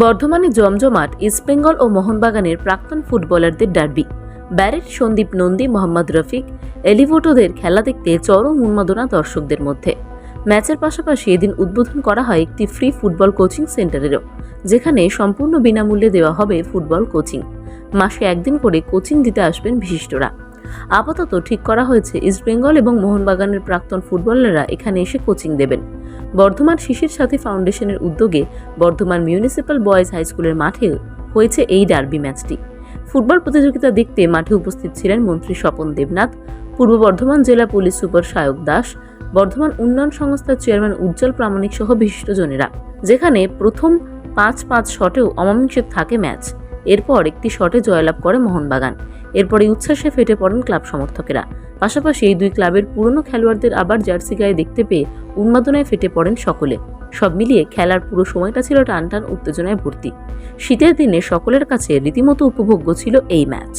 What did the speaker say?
বর্ধমানে জমজমাট ইস্টবেঙ্গল ও মোহনবাগানের প্রাক্তন ফুটবলারদের ডার্বি। ব্যারেট, সন্দীপ নন্দী, মোহাম্মদ রফিক, এলিভোটোদের খেলা দেখতে চরম উন্মাদনা দর্শকদের মধ্যে। ম্যাচের পাশাপাশি এদিন উদ্বোধন করা হয় একটি ফ্রি ফুটবল কোচিং সেন্টারেরও, যেখানে সম্পূর্ণ বিনামূল্যে দেওয়া হবে ফুটবল কোচিং। মাসে একদিন করে কোচিং দিতে আসবেন বিশিষ্টরা। আপাতত ঠিক করা হয়েছে ইস্টবেঙ্গল এবং মোহনবাগানের প্রাক্তন ফুটবলাররা এখানে এসে কোচিং দেবেন। বর্ধমান শিশির সাথী ফাউন্ডেশনের উদ্যোগে বর্ধমান মিউনিসিপ্যাল বয়েজ হাই স্কুলের মাঠে হয়েছে এই ডার্বি ম্যাচটি। ফুটবল প্রতিযোগিতা দেখতে মাঠে উপস্থিত ছিলেন মন্ত্রী স্বপন দেবনাথ, পূর্ব বর্ধমান জেলা পুলিশ সুপার সায়ক দাস, বর্ধমান উন্নয়ন সংস্থার চেয়ারম্যান উজ্জ্বল প্রামাণিক সহ বিশিষ্টজনেরা, যেখানে প্রথম পাঁচ পাঁচ শটেও অমামিংসের থাকে ম্যাচ। এরপর একটি শটে জয়লাভ করে মোহনবাগান। এরপরে উচ্ছ্বাসে ফেটে পড়েন ক্লাব সমর্থকেরা। পাশাপাশি এই দুই ক্লাবের পুরনো খেলোয়াড়দের আবার জার্সি গায়ে দেখতে পেয়ে উন্মাদনায় ফেটে পড়েন সকলে। সব মিলিয়ে খেলার পুরো সময়টা ছিল টান টান উত্তেজনায় ভর্তি। শীতের দিনে সকলের কাছে রীতিমতো উপভোগ্য ছিল এই ম্যাচ।